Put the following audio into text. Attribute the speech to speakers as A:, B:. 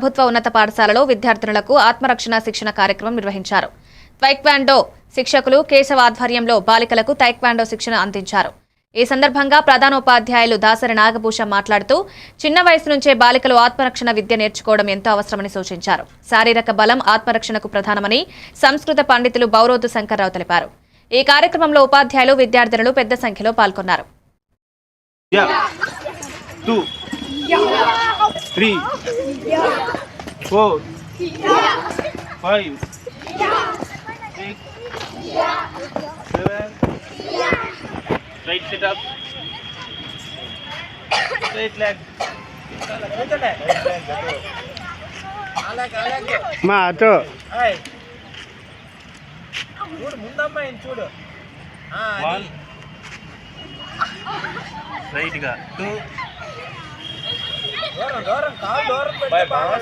A: ప్రభుత్వ ఉన్నత పాఠశాలలో విద్యార్థినులకు ఆత్మరక్షణ శిక్షణ కార్యక్రమం నిర్వహించారు. తైక్వాండో శిక్షకులు కేశవ ఆధ్వర్యంలో బాలికలకు తైక్వాండో శిక్షణ అందించారు. ఈ సందర్భంగా ప్రధానోపాధ్యాయులు దాసరి నాగభూష మాట్లాడుతూ చిన్న వయసు నుంచే బాలికలు ఆత్మరక్షణ విద్య నేర్చుకోవడం ఎంతో అవసరమని సూచించారు. శారీరక బలం ఆత్మరక్షణకు ప్రధానమని సంస్కృత పండితులు బౌరోతు శంకర్రావు తెలిపారు. ఈ కార్యక్రమంలో ఉపాధ్యాయులు విద్యార్థినులు పెద్ద సంఖ్యలో పాల్గొన్నారు.
B: Three. Four. Five. Six. Seven. Right sit up. Straight leg.
C: మా అటు
D: చూడు ముందమ్మా చూడు ఆ,
B: One. Right గా. Two.
D: దూరం దూరం కాలు దూరం పెట్టి బాగా